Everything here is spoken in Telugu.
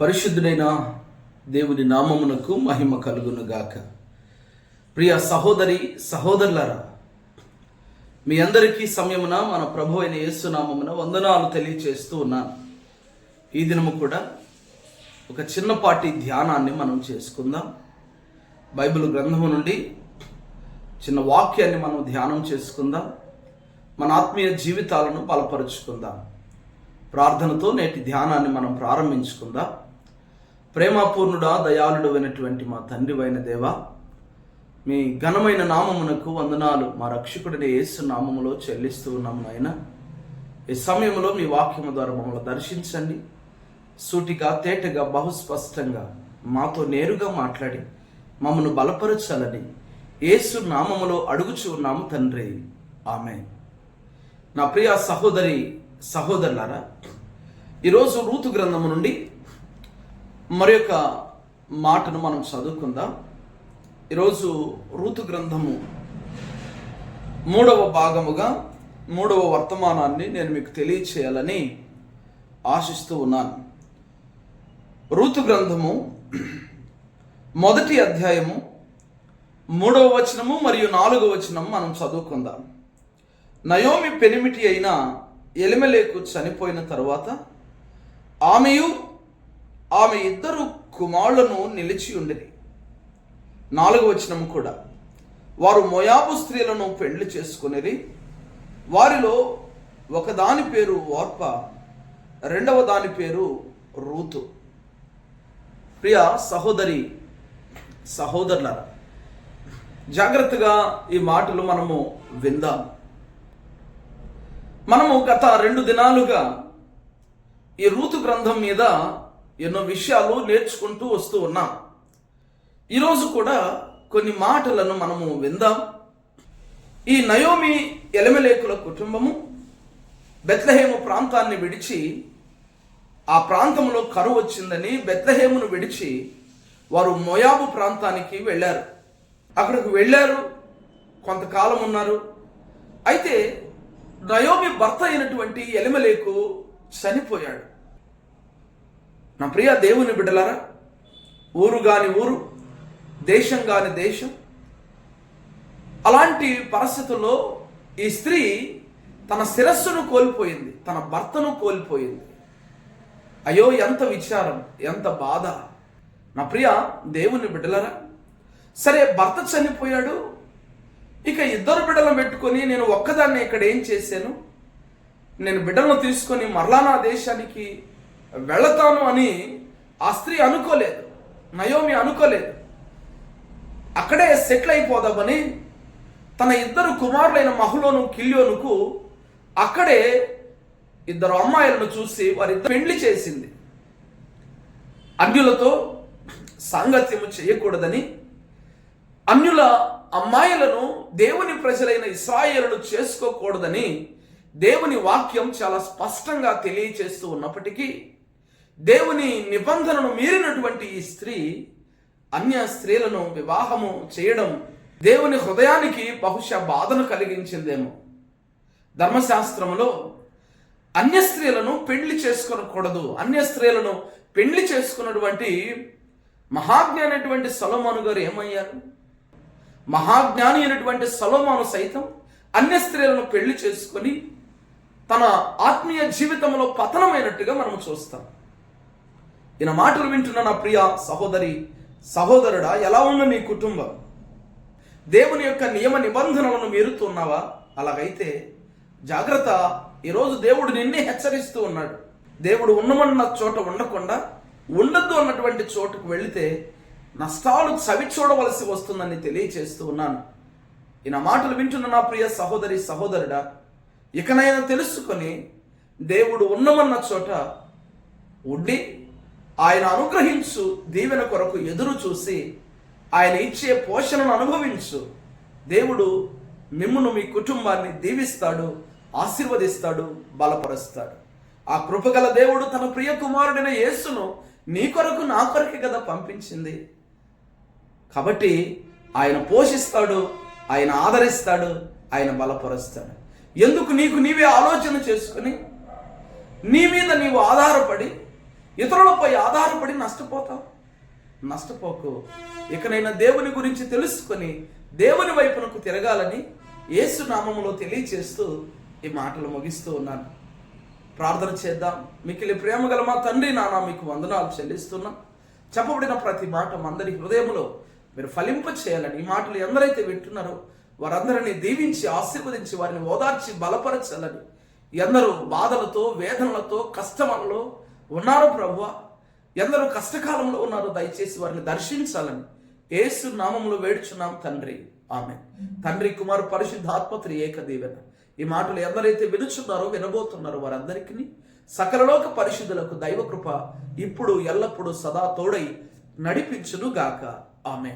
పరిశుద్ధుడైన దేవుని నామమునకు మహిమ కలుగునుగాక. ప్రియ సహోదరి సహోదరులారా మీ అందరికీ సమయమున మన ప్రభు అయిన యేసునామమున వందనాలు తెలియచేస్తూ ఉన్నాను. ఈ దినము కూడా ఒక చిన్నపాటి ధ్యానాన్ని మనం చేసుకుందాం. బైబిల్ గ్రంథము నుండి చిన్న వాక్యాన్ని మనం ధ్యానం చేసుకుందాం. మన ఆత్మీయ జీవితాలను బలపరుచుకుందాం. ప్రార్థనతో నేటి ధ్యానాన్ని మనం ప్రారంభించుకుందాం. ప్రేమపూర్ణుడా దయాళుడు అయినటువంటి మా తండ్రి అయిన దేవా మీ ఘనమైన నామమునకు వందనాలు. మా రక్షకుడిని యేసు నామములో చెల్లిస్తూ ఉన్నాము నాయన. ఈ సమయంలో మీ వాక్యము ద్వారా మమ్మల్ని దర్శించండి. సూటిగా తేటగా బహుస్పష్టంగా మాతో నేరుగా మాట్లాడి మమ్మను బలపరచాలని యేసు నామములో అడుగుచు ఉన్నాము తండ్రి. ఆమె నా ప్రియ సహోదరి సహోదరులారా ఈరోజు రూతు గ్రంథము నుండి మరి యొక్క మాటను మనం చదువుకుందాం. ఈరోజు ఋతు గ్రంథము మూడవ భాగముగా మూడవ వర్తమానాన్ని నేను మీకు తెలియచేయాలని ఆశిస్తూ ఉన్నాను. ఋతు గ్రంథము మొదటి అధ్యాయము మూడవ వచనము మరియు నాలుగవ వచనం మనం చదువుకుందాం. నయోమి పెనిమిటి అయిన ఎలిమెలేకు చనిపోయిన తర్వాత ఆమెయు ఆమె ఇద్దరు కుమారులను నిలిచి ఉండిరి నాలుగు వచనం కూడా. వారు మొయాబు స్త్రీలను పెళ్ళి చేసుకునేది. వారిలో ఒకదాని పేరు వార్ప రెండవ దాని పేరు రూతు. ప్రియ సహోదరి సహోదరులారా జాగ్రత్తగా ఈ మాటలు మనము విందాం. మనము గత రెండు దినాలుగా ఈ రూతు గ్రంథం మీద ఎన్నో విషయాలు నేర్చుకుంటూ వస్తూ ఉన్నాం. ఈరోజు కూడా కొన్ని మాటలను మనము విందాం. ఈ నయోమి ఎలమెలేకుల కుటుంబము బెత్లహేము ప్రాంతాన్ని విడిచి ఆ ప్రాంతంలో కరువు వచ్చిందని బెత్లహేమును విడిచి వారు మొయాబు ప్రాంతానికి వెళ్ళారు. అక్కడికి వెళ్ళారు. కొంతకాలం ఉన్నారు. అయితే నయోమి భర్త అయినటువంటి ఎలిమలేకు చనిపోయాడు. నా ప్రియ దేవుని బిడ్డలారా ఊరు కాని ఊరు దేశం కాని దేశం అలాంటి పరిస్థితుల్లో ఈ స్త్రీ తన శిరస్సును కోల్పోయింది తన భర్తను కోల్పోయింది. అయ్యో ఎంత విచారం ఎంత బాధ. నా ప్రియ దేవుని బిడ్డలరా సరే భర్త చనిపోయాడు ఇక ఇద్దరు బిడ్డలను పెట్టుకొని నేను ఒక్కదాన్ని ఇక్కడ ఏం చేశాను? నేను బిడ్డలను తీసుకొని మరలా నా దేశానికి వెళతాను అని ఆ స్త్రీ అనుకోలేదు. నయోమి అనుకోలేదు. అక్కడే సెటిల్ అయిపోదామని తన ఇద్దరు కుమారులైన మహులోను కిల్యోనుకు అక్కడే ఇద్దరు అమ్మాయిలను చూసి వారిద్దరు పెళ్ళి చేసింది. అన్యులతో సాంగత్యము చేయకూడదని అన్యుల అమ్మాయిలను దేవుని ప్రజలైన ఇస్రాయేలును చేసుకోకూడదని దేవుని వాక్యం చాలా స్పష్టంగా తెలియచేస్తూ ఉన్నప్పటికీ దేవుని నిబంధనను మీరినటువంటి ఈ స్త్రీ అన్య స్త్రీలను వివాహము చేయడం దేవుని హృదయానికి బహుశా బాధను కలిగించిందేమో. ధర్మశాస్త్రంలో అన్య స్త్రీలను పెళ్ళి చేసుకోకూడదు అన్య స్త్రీలను పెళ్ళి చేసుకున్నటువంటి మహాజ్ఞానటువంటి సొలమాను గారు ఏమయ్యారు? మహాజ్ఞాని అయినటువంటి సొలమాను సైతం అన్య స్త్రీలను పెళ్ళి చేసుకొని తన ఆత్మీయ జీవితంలో పతనమైనట్టుగా మనం చూస్తాం. ఈయన మాటలు వింటున్న నా ప్రియ సహోదరి సహోదరుడా ఎలా ఉన్న నీ కుటుంబం? దేవుని యొక్క నియమ నిబంధనలను మీరుతున్నావా? అలాగైతే జాగ్రత్త ఈరోజు దేవుడు నిన్నే హెచ్చరిస్తూ ఉన్నాడు. దేవుడు ఉన్నమన్న చోట ఉండకుండా ఉండద్దు అన్నటువంటి చోటుకు వెళితే నష్టాలు చవి చూడవలసి వస్తుందని తెలియచేస్తూ ఉన్నాను. ఈయన మాటలు వింటున్న నా ప్రియ సహోదరి సహోదరుడా ఇకనైనా తెలుసుకొని దేవుడు ఉన్నమన్న చోట ఉండి ఆయన అనుగ్రహించు దీవెన కొరకు ఎదురు చూసి ఆయన ఇచ్చే పోషణను అనుభవించు. దేవుడు మిమ్మును మీ కుటుంబాన్ని దీవిస్తాడు ఆశీర్వదిస్తాడు బలపరుస్తాడు. ఆ కృపగల దేవుడు తన ప్రియ కుమారుడైన యేసును నీ కొరకు నా కొరకే కదా పంపించింది. కాబట్టి ఆయన పోషిస్తాడు ఆయన ఆదరిస్తాడు ఆయన బలపరుస్తాడు. ఎందుకు నీకు నీవే ఆలోచన చేసుకుని నీ మీద నీవు ఆధారపడి ఇతరులపై ఆధారపడి నష్టపోతావు. నష్టపోకు. ఇకనైనా దేవుని గురించి తెలుసుకొని దేవుని వైపునకు తిరగాలని యేసు నామములో తెలియచేస్తూ ఈ మాటలు ముగిస్తూ ఉన్నాను. ప్రార్థన చేద్దాం. మికిలి ప్రేమ గల మా తండ్రి నానా మీకు వందనాలు చెల్లిస్తున్నాం. చెప్పబడిన ప్రతి మాట మందరి హృదయంలో మీరు ఫలింప చేయాలని ఈ మాటలు ఎందరైతే వింటున్నారో వారందరినీ దీవించి ఆశీర్వదించి వారిని ఓదార్చి బలపరచాలని ఎందరో బాధలతో వేదనలతో కష్టములలో ఉన్నారు ప్రభు ఎందరో కష్టకాలంలో ఉన్నారో దయచేసి వారిని దర్శించాలని ఏసు నామంలో వేడుచున్నాం తండ్రి. ఆమె తండ్రి కుమార్ పరిశుద్ధాత్మత్రి ఏక దీవెన ఈ మాటలు ఎందరైతే వినుచున్నారో వినబోతున్నారో వారందరికీ సకలలోక పరిశుద్ధులకు దైవ కృప ఇప్పుడు ఎల్లప్పుడూ సదా తోడై నడిపించును గాక ఆమె